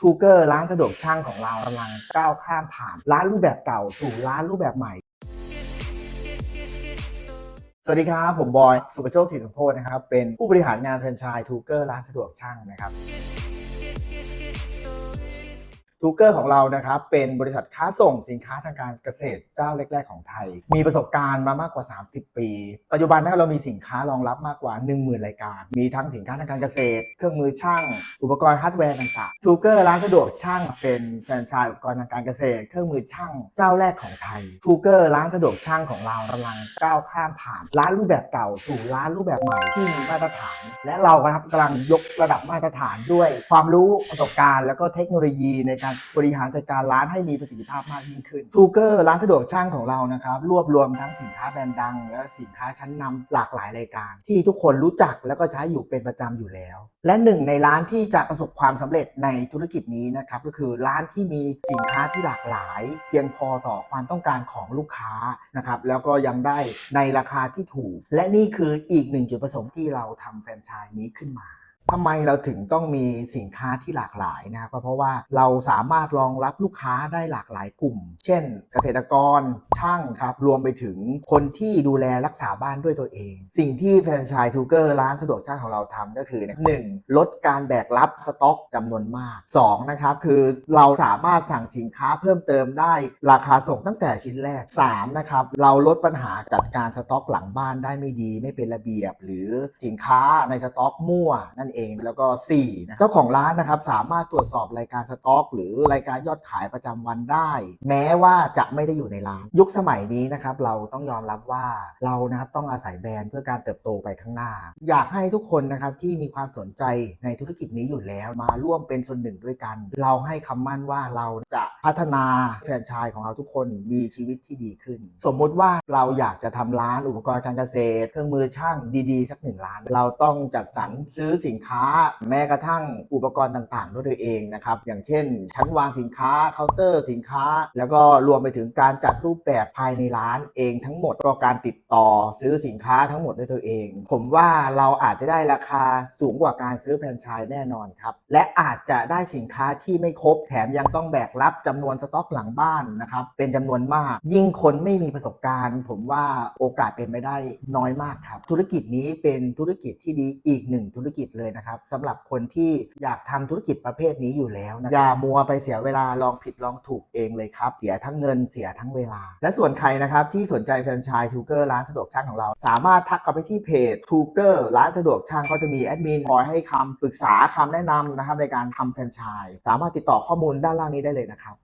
ทูเกอร์ร้านสะดวกช่างของเรากำลังก้าวข้ามผ่านร้านรูปแบบเก่าสู่ร้านรูปแบบใหม่ สวัสดีครับ ผมบอย สุประโชคศรีสมโพธนะครับ เป็นผู้บริหารงานแฟรนไชส์ทูเกอร์ร้านสะดวกช่างนะครับ ทูเกอร์ของเรานะครับเป็นบริษัทค้าส่งสินค้าทางการเกษตรเจ้าแรก ๆ ของไทย มีประสบการณ์มามากกว่า 30 ปี ปัจจุบันนะครับเรามีสินค้ารองรับมากกว่า 10,000 รายการ มีทั้งสินค้าทางการเกษตร เครื่องมือช่าง อุปกรณ์ฮาร์ดแวร์ต่างๆทูเกอร์ร้านสะดวกช่างเป็นแฟรนไชส์อุปกรณ์ทางการเกษตร เครื่องมือช่างเจ้าแรกของไทยทูเกอร์ร้านสะดวกช่างของเรากำลังก้าวข้ามผ่านร้านรูปแบบเก่าสู่ร้านรูปแบบใหม่ที่มีมาตรฐาน และเรากำลังยกระดับมาตรฐานด้วย ความรู้ประสบการณ์ แล้วก็เทคโนโลยีในการบริหารจัดการร้านให้มีประสิทธิภาพมากยิ่งขึ้นทูเกอร์ร้านสะดวกช่างของเรานะครับรวบรวมทั้งสินค้าแบรนด์ดัง และสินค้าชั้นนำหลากหลายรายการ ที่ทุกคนรู้จักแล้วก็ใช้อยู่เป็นประจำอยู่แล้ว และหนึ่งในร้านที่จะประสบความสำเร็จในธุรกิจนี้นะครับก็คือร้านที่มีสินค้าที่หลากหลาย เพียงพอต่อความต้องการของลูกค้านะครับแล้วก็ยังได้ในราคาที่ถูก และนี่คืออีกหนึ่งจุดประสงค์ที่เราทำแฟรนไชส์นี้ขึ้นมา ทำไมเราถึงต้องมีสินค้าที่หลากหลายนะครับก็เพราะว่าเราสามารถรองรับลูกค้าได้หลากหลายกลุ่ม เช่น เกษตรกรช่างครับ รวมไปถึงคนที่ดูแลรักษาบ้านด้วยตัวเอง สิ่งที่แฟรนไชส์ทูเกอร์ร้านสะดวกช่างของเราทำก็คือหนึ่งลดการแบกรับสต็อกจำนวนมากสองนะครับคือเราสามารถสั่งสินค้าเพิ่มเติมได้ราคาส่งตั้งแต่ชิ้นแรกสามนะครับเราลดปัญหาจัดการสต็อกหลังบ้านได้ไม่ดีไม่เป็นระเบียบ หรือสินค้าในสต็อกมั่วนั่นเองแล้วก็ 4 นะเจ้าของร้านนะครับสามารถตรวจสอบรายการสต็อก หรือรายการยอดขายประจำวันได้ แม้ว่าจะไม่ได้อยู่ในร้าน ยุคสมัยนี้นะครับเราต้องยอมรับว่าเรานะครับต้องอาศัยแบรนด์เพื่อการเติบโตไปข้างหน้า อยากให้ทุกคนนะครับที่มีความสนใจในธุรกิจนี้อยู่แล้ว มาร่วมเป็นส่วนหนึ่งด้วยกัน เราให้คำมั่นว่าเราจะพัฒนาแฟรนไชส์ของเราทุกคนมีชีวิตที่ดีขึ้น สมมุติว่าเราอยากจะทำร้านอุปกรณ์การเกษตร เครื่องมือช่างดีๆ สักหนึ่งร้าน เราต้องจัดสรรซื้อสินค้าแม้กระทั่งอุปกรณ์ต่างๆ ด้วยตัวเองนะครับ อย่างเช่น ชั้นวางสินค้าเคาน์เตอร์สินค้า แล้วก็รวมไปถึงการจัดรูปแบบภายในร้านเองทั้งหมดก็การติดต่อซื้อสินค้าทั้งหมดด้วยตัวเอง ผมว่าเราอาจจะได้ราคาสูงกว่าการซื้อแฟรนไชส์แน่นอนครับ และอาจจะได้สินค้าที่ไม่ครบแถมยังต้องแบกรับจำนวนสต็อกหลังบ้านนะครับเป็นจำนวนมาก ยิ่งคนไม่มีประสบการณ์ ผมว่าโอกาสเป็นไปได้น้อยมากครับ ธุรกิจนี้เป็นธุรกิจที่ดีอีกหนึ่งธุรกิจเลยนะครับสำหรับคนที่อยากทำธุรกิจประเภทนี้อยู่แล้วนะอย่ามัวไปเสียเวลาลองผิดลองถูกเองเลยครับ เสียทั้งเงินเสียทั้งเวลา และส่วนใครนะครับที่สนใจแฟรนไชส์ทูเกอร์ร้านสะดวกช่างของเรา สามารถทักเข้าไปที่เพจทูเกอร์ร้านสะดวกช่างก็จะมีแอดมินคอยให้คำปรึกษาคำแนะนำนะครับในการทำแฟรนไชส์สามารถติดต่อข้อมูลด้านล่างนี้ได้เลยนะครับ